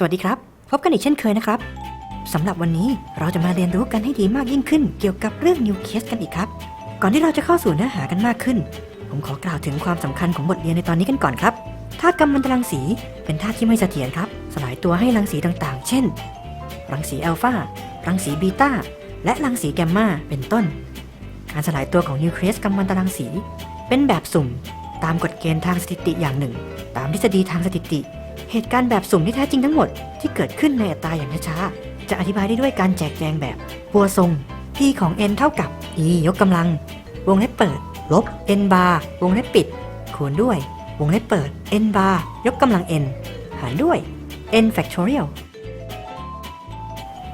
สวัสดีครับ พบกันอีกเช่นเคยนะครับสำหรับวันนี้เราจะมาเรียนรู้กันให้ดีมากยิ่งขึ้น เกี่ยวกับเรื่องนิวเคสกันอีกครับ ก่อนที่เราจะเข้าสู่เนื้อหากันมากขึ้น ผมขอกล่าวถึงความสำคัญของบทเรียนในตอนนี้กันก่อนครับธาตุกัมมันตรังสีเป็นธาตุที่ไม่เสถียรครับ สลายตัวให้รังสีต่างๆ เช่น รังสีอัลฟารังสีบีตาและรังสีแกมมาเป็นต้น การสลายตัวของนิวเคลียสกัมมันตรังสี เป็นแบบสุ่ม ตามกฎเกณฑ์ทางสถิติอย่างหนึ่ง ตามทฤษฎีทางสถิติ เหตุการณ์แบบสุ่มที่แท้จริงทั้งหมดที่เกิดขึ้นในอัตราอย่างช้าๆจะอธิบายได้ด้วยการแจกแจงแบบปัวทรง P ของ n เท่ากับ e ยกกำลัง วงเล็บเปิด ลบ n bar วงเล็บปิดคูณด้วย วงเล็บเปิด n bar ยกกำลัง n หารด้วย n factorial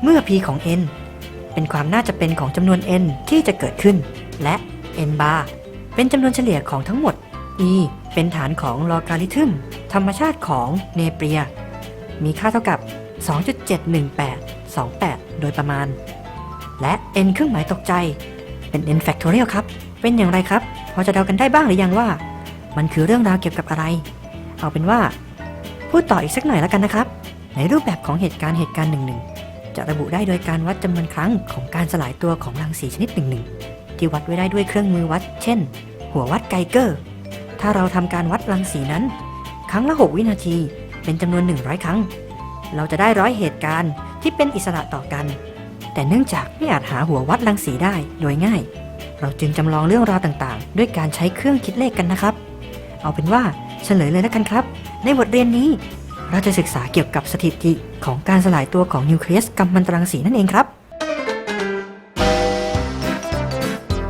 เมื่อ p ของ n เป็นความน่าจะเป็นของจำนวน n ที่จะเกิดขึ้น และ n bar เป็นจำนวนเฉลี่ยของทั้งหมด e เป็นฐานของลอการิทึม ธรรมชาติของเนเปีย มีค่าเท่ากับ 2.71828 โดยประมาณ และ n เครื่องหมายตกใจ เป็น n factorial ครับ เป็นอย่างไรครับ พอจะเดากันได้บ้างหรือยังว่า มันคือเรื่องราวเกี่ยวกับอะไร เอาเป็นว่า พูดต่ออีกสักหน่อยแล้วกันนะครับ ในรูปแบบของเหตุการณ์เหตุการณ์หนึ่งหนึ่งจะระบุได้โดยการวัดจำนวนครั้งของการสลายตัวของรังสีชนิดหนึ่งหนึ่งที่วัดไว้ได้ด้วยเครื่องมือวัด เช่น หัววัดไกเกอร์ ถ้าเราทำการวัดรังสีนั้น รั้งละ 6 วินาที เป็นจำนวน 100 ครั้ง เราจะได้ร้อยเหตุการณ์ที่เป็นอิสระต่อกัน แต่เนื่องจากไม่อาจหาหัววัดรังสีได้โดยง่าย เราจึงจำลองเรื่องราวต่างๆ ด้วยการใช้เครื่องคิดเลขกันนะครับ เอาเป็นว่าเฉลยเลยแล้วกันครับ ในบทเรียนนี้ เราจะศึกษาเกี่ยวกับสถิติของการสลายตัวของนิวเคลียสกัมมันตรังสีนั่นเองครับ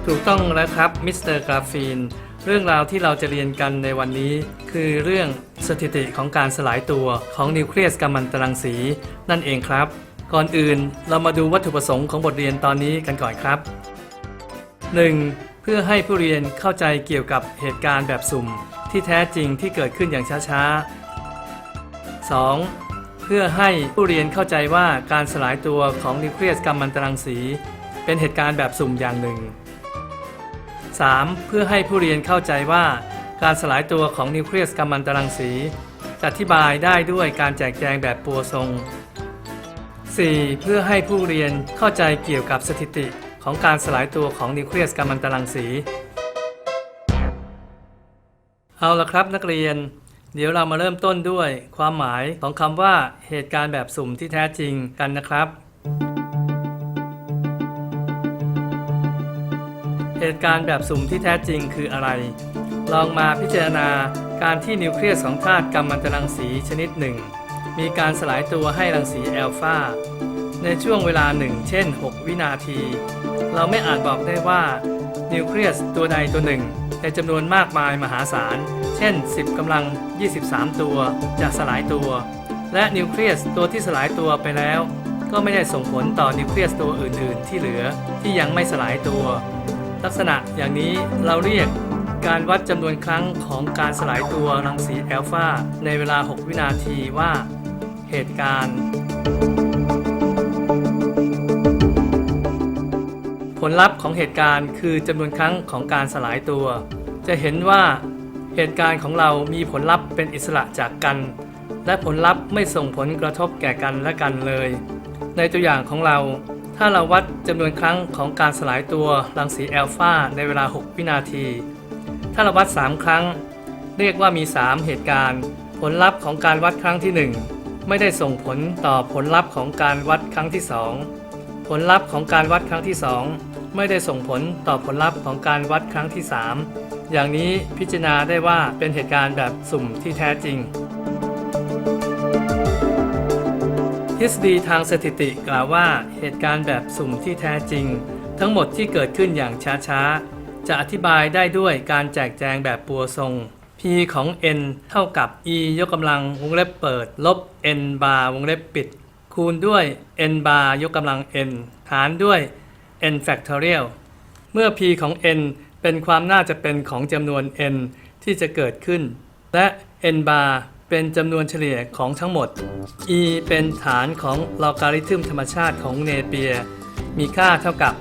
ถูกต้องแล้วครับมิสเตอร์กราฟีน เรื่องราวที่เราจะเรียนกันในวันนี้คือเรื่อง สถิติของการสลายตัวของนิวเคลียสกัมมันตรังสี นั่นเองครับ ก่อนอื่นเรามาดูวัตถุประสงค์ของบทเรียนตอนนี้กันก่อนครับ 1. เพื่อให้ผู้เรียนเข้าใจเกี่ยวกับเหตุการณ์แบบสุ่ม ที่แท้จริงที่เกิดขึ้นอย่างช้าๆ 2. เพื่อให้ผู้เรียนเข้าใจว่าการสลายตัวของนิวเคลียสกัมมันตรังสี เป็นเหตุการณ์แบบสุ่มอย่างหนึ่ง 3. เพื่อให้ผู้เรียนเข้าใจว่า การสลายตัวของนิวเคลียสกัมมันตรังสีจะอธิบายได้ด้วยการแจกแจงแบบปัวทรง 4. เพื่อให้ผู้เรียนเข้าใจเกี่ยวกับสถิติของการสลายตัวของนิวเคลียสกัมมันตรังสี เอาละครับนักเรียน เดี๋ยวเรามาเริ่มต้นด้วยความหมายของคำว่าเหตุการณ์แบบสุ่มที่แท้จริงกันนะครับ เหตุการณ์แบบสุ่มที่แท้จริงคืออะไร ลองมาพิจารณาการที่นิวเคลียสของธาตุกัมมันตรังสีชนิดหนึ่ง มีการสลายตัวให้รังสีแอลฟาในช่วงเวลาหนึ่งเช่น 6 วินาที เราไม่อาจบอกได้ว่านิวเคลียสตัวใดตัวหนึ่งในจำนวนมากมายมหาศาล เช่น 10กำลัง 23 ตัวจะสลายตัว และนิวเคลียสตัวที่สลายตัวไปแล้ว ก็ไม่ได้ส่งผลต่อนิวเคลียสตัวอื่น ๆ ที่เหลือที่ยังไม่สลายตัว ลักษณะอย่างนี้เราเรียก การวัดจำนวนครั้งของการสลายตัวรังสีแอลฟาในเวลา 6 วินาทีว่า เหตุการณ์ ผลลัพธ์ของเหตุการณ์คือจำนวนครั้งของการสลายตัว จะเห็นว่าเหตุการณ์ของเรามีผลลัพธ์เป็นอิสระจากกัน และผลลัพธ์ไม่ส่งผลกระทบแก่กันและกันเลย ในตัวอย่างของเราถ้าเราวัดจำนวนครั้งของการสลายตัวรังสีแอลฟาในเวลา 6 วินาที ถ้าเราวัด 3 ครั้ง เรียกว่ามี 3 เหตุการณ์ ผลลัพธ์ของการวัดครั้งที่ 1 ไม่ได้ส่งผลต่อผลลัพธ์ของการวัดครั้งที่ 2 ผลลัพธ์ของการวัดครั้งที่ 2 ไม่ได้ส่งผลต่อผลลัพธ์ของการวัดครั้งที่ 3 อย่างนี้พิจารณาได้ว่าเป็นเหตุการณ์แบบสุ่มที่แท้จริงทฤษฎีทางสถิติกล่าวว่าเหตุการณ์แบบสุ่มที่แท้จริง ทั้งหมดที่เกิดขึ้นอย่างช้าๆ จะอธิบายได้ด้วยการแจกแจงแบบปัวทรง p ของ n เท่ากับ e ยกกำลังวงเล็บเปิด ลบ n บาร์วงเล็บปิด คูณด้วย n บาร์ยกกำลัง n หารด้วย n factorial เมื่อ p ของ n เป็นความน่าจะเป็นของจำนวน n ที่จะเกิดขึ้น และ n bar เป็นจำนวนเฉลี่ยของทั้งหมด e เป็นฐานของลอการิทึมธรรมชาติของเนเปีย มีค่าเท่ากับ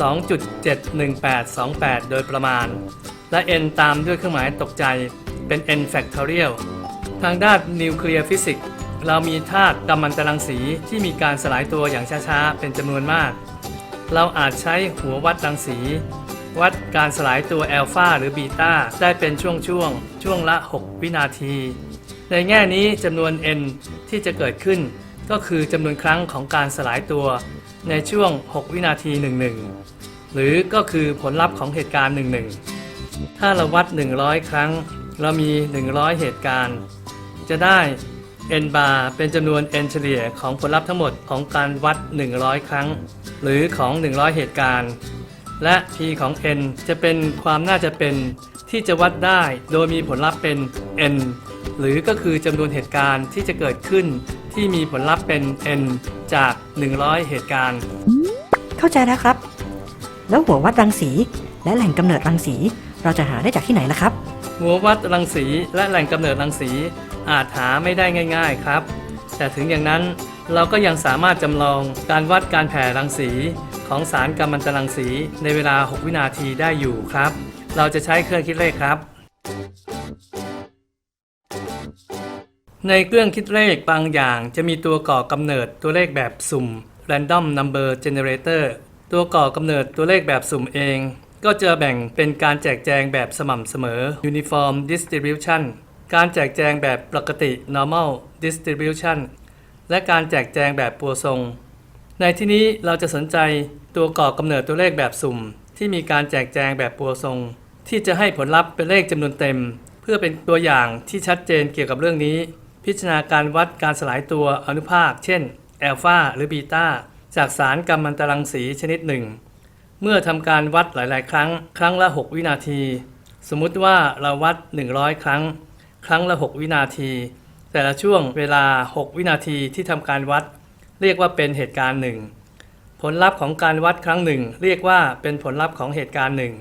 2.71828 โดยประมาณ และ n ตามด้วยเครื่องหมายตกใจเป็น n factorial ทางด้านนิวเคลียร์ฟิสิกส์เรามีธาตุกัมมันตรังสีที่มีการสลายตัวอย่างช้าๆ เป็นจำนวนมาก เราอาจใช้หัววัดรังสี วัดการสลายตัวแอลฟาหรือบีตาได้เป็นช่วงๆ ช่วงละ 6 วินาที ในแง่นี้จำนวน n ที่จะเกิดขึ้น ก็คือจำนวนครั้งของการสลายตัว ในช่วง 6 วินาที 11 หรือก็คือผลลัพธ์ของเหตุการณ์ 11 ถ้าเราวัด 100 ครั้ง เรามี 100 เหตุการณ์ จะได้ n bar เป็นจำนวน n เฉลี่ยของผลลัพธ์ทั้งหมดของการวัด 100 ครั้ง หรือของ 100 เหตุการณ์ และ p ของ n จะเป็นความน่าจะเป็นที่จะวัดได้โดยมีผลลัพธ์เป็น n หรือก็คือจำนวนเหตุการณ์ที่จะเกิดขึ้น ที่มีผลลัพธ์เป็น n จาก 100 เหตุการณ์ เข้าใจแล้วครับ แล้วหัววัดรังสี และแหล่งกำเนิดรังสี เราจะหาได้จากที่ไหนล่ะครับ หัววัดรังสีและแหล่งกำเนิดรังสีอาจหาไม่ได้ง่าย ๆครับ แต่ถึงอย่างนั้นเราก็ยังสามารถจำลองการวัดการแผ่รังสีของสารกัมมันตรังสีในเวลา 6 วินาทีได้อยู่ครับ เราจะใช้เครื่องคิดเลขครับ ในเครื่องคิดเลขบางอย่างจะมีตัวก่อกำเนิดตัวเลขแบบสุ่ม random number generator ตัวก่อกำเนิดตัวเลขแบบสุ่มเอง ก็จะแบ่งเป็นการแจกแจงแบบสม่ำเสมอ uniform distribution การแจกแจงแบบปกติ normal distribution และการแจกแจงแบบปัวทรง ในที่นี้เราจะสนใจตัวก่อกำเนิดตัวเลขแบบสุ่ม ที่มีการแจกแจงแบบปัวทรง ที่จะให้ผลลัพธ์เป็นเลขจำนวนเต็ม เพื่อเป็นตัวอย่างที่ชัดเจนเกี่ยวกับเรื่องนี้ พิจารณาการวัดการสลายตัวอนุภาค เช่นแอลฟาหรือบีตาจากสารกัมมันตรังสีชนิดหนึ่ง เมื่อทำการวัดหลาย ๆ ครั้ง ครั้งละ 6 วินาที สมมุติว่าเราวัด 100 ครั้ง ครั้งละ 6 วินาที แต่ละช่วงเวลา 6 วินาทีที่ทำการวัด เรียกว่าเป็นเหตุการณ์หนึ่งผลลัพธ์ของการวัดครั้งหนึ่ง เรียกว่าเป็นผลลัพธ์ของเหตุการณ์หนึ่ง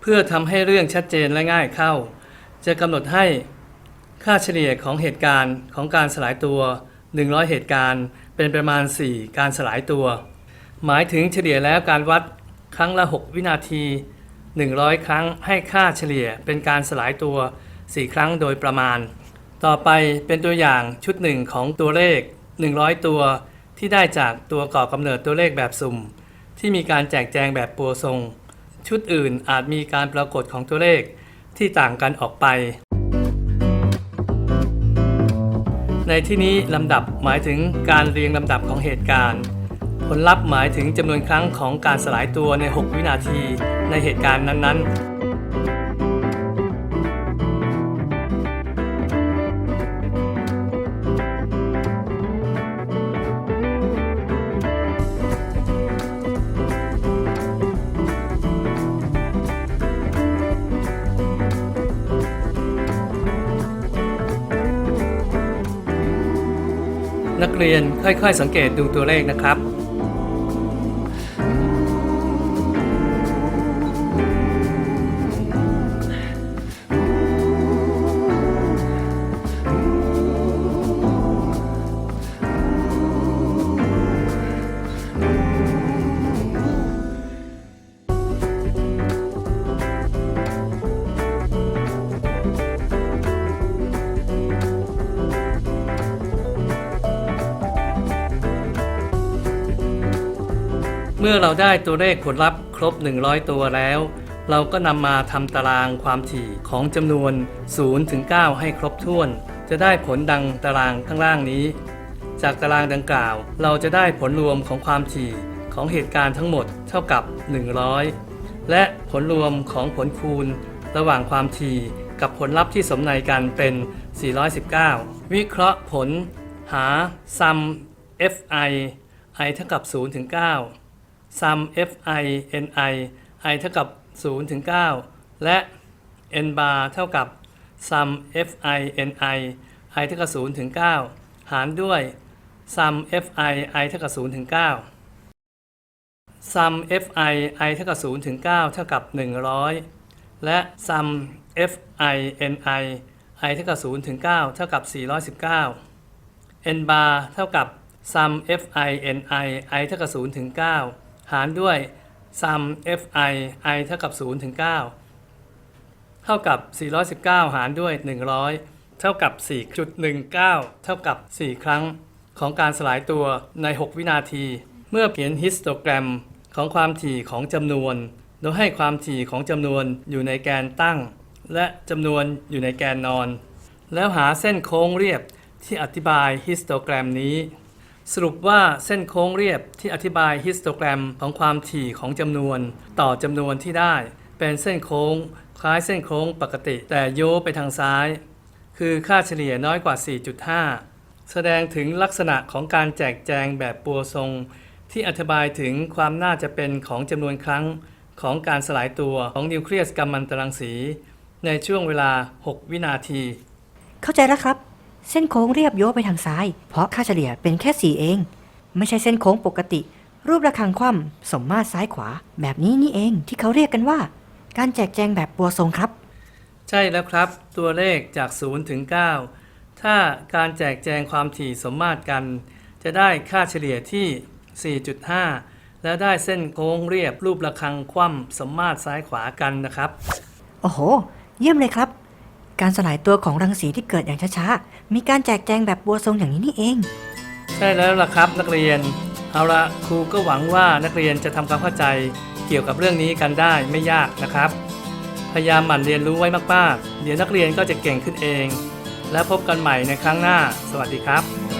เพื่อทำให้เรื่องชัดเจนและง่ายเข้า จะกำหนดให้ ค่าเฉลี่ยของเหตุการณ์ของการสลายตัว 100 เหตุการณ์เป็นประมาณ 4 การสลายตัว หมายถึงเฉลี่ยแล้วการวัดครั้งละ 6 วินาที 100 ครั้งให้ค่าเฉลี่ยเป็นการสลายตัว 4 ครั้งโดยประมาณ ต่อไปเป็นตัวอย่างชุดหนึ่งของตัวเลข 100 ตัวที่ได้จากตัวก่อกำเนิดตัวเลขแบบสุ่ม ที่มีการแจกแจงแบบปัวทรง ชุดอื่นอาจมีการปรากฏของตัวเลขที่ต่างกันออกไป ในที่นี้ลำดับหมายถึงการเรียงลำดับของเหตุการณ์ ผลลัพธ์หมายถึงจำนวนครั้งของการสลายตัวใน 6 วินาทีในเหตุการณ์นั้นๆ นักเรียนค่อยๆ สังเกตดูตัวเลขนะครับ เมื่อเราได้ตัวเลขผลลัพธ์ครบ 100 ตัวแล้ว เราก็นำมาทำตารางความถี่ของจำนวน 0 ถึง 9 ให้ครบถ้วน จะได้ผลดังตารางข้างล่างนี้ จากตารางดังกล่าว เราจะได้ผลรวมของความถี่ของเหตุการณ์ทั้งหมดเท่ากับ 100 และผลรวมของผลคูณ ระหว่างความถี่กับผลลัพธ์ที่สมในกันเป็น 419 วิเคราะห์ผล หา sum fi i เท่ากับ0ถึง9 sum fi ni i เท่ากับ 0 ถึง 9 และ n bar เท่ากับ sum fi ni i เท่ากับ 0 ถึง 9 หารด้วย sum fi i เท่ากับ 0 ถึง 9 sum fi i เท่ากับ 0 ถึง 9 เท่ากับ 100 และ sum fi ni i เท่ากับ 0 ถึง 9 เท่ากับ 419 n bar เท่ากับ sum fi ni i เท่ากับ 0 ถึง 9 หารด้วย sum fi i เท่ากับ 0 ถึง 9 เท่ากับ 419 หารด้วย 100 เท่ากับ 4.19 เท่ากับ 4 ครั้งของการสลายตัวใน 6 วินาที เมื่อเขียนฮิสโตแกรมของความถี่ของจำนวน โดยให้ความถี่ของจำนวนอยู่ในแกนตั้ง และจำนวนอยู่ในแกนนอน แล้วหาเส้นโค้งเรียบที่อธิบายฮิสโตแกรมนี้ สรุปว่าเส้นโค้งเรียบที่อธิบายฮิสโตแกรมของความถี่ของจำนวน ต่อจำนวนที่ได้ เป็นเส้นโค้ง คล้ายเส้นโค้งปกติ แต่โยไปทางซ้าย คือค่าเฉลี่ยน้อยกว่า 4.5 แสดงถึงลักษณะของการแจกแจงแบบปัวทรง ที่อธิบายถึงความน่าจะเป็นของจำนวนครั้งของการสลายตัวของนิวเคลียสกัมมันตรังสี ในช่วงเวลา 6 วินาที เข้าใจแล้วครับ เส้นโค้งเรียบโยกไปทางซ้าย เพราะค่าเฉลี่ยเป็นแค่ 4 เอง ไม่ใช่เส้นโค้งปกติ รูประฆังคว่ำสมมาตรซ้ายขวา แบบนี้นี่เองที่เขาเรียกกันว่า การแจกแจงแบบปัวทรงครับ ใช่แล้วครับ ตัวเลขจาก 0 ถึง 9 ถ้าการแจกแจงความถี่สมมาตรกัน จะได้ค่าเฉลี่ยที่ 4.5 และได้เส้นโค้งเรียบรูประฆังคว่ำสมมาตรซ้ายขวากันนะครับ โอ้โห เยี่ยมเลยครับ การสลายตัวของรังสีที่เกิดอย่างช้าๆ มีการแจกแจงแบบบัวทรงอย่างนี้นี่เอง ใช่แล้วล่ะครับนักเรียน เอาละครูก็หวังว่านักเรียนจะทำความเข้าใจเกี่ยวกับเรื่องนี้กันได้ไม่ยากนะครับ พยายามหมั่นเรียนรู้ไว้มากๆ เดี๋ยวนักเรียนก็จะเก่งขึ้นเอง และพบกันใหม่ในครั้งหน้า สวัสดีครับ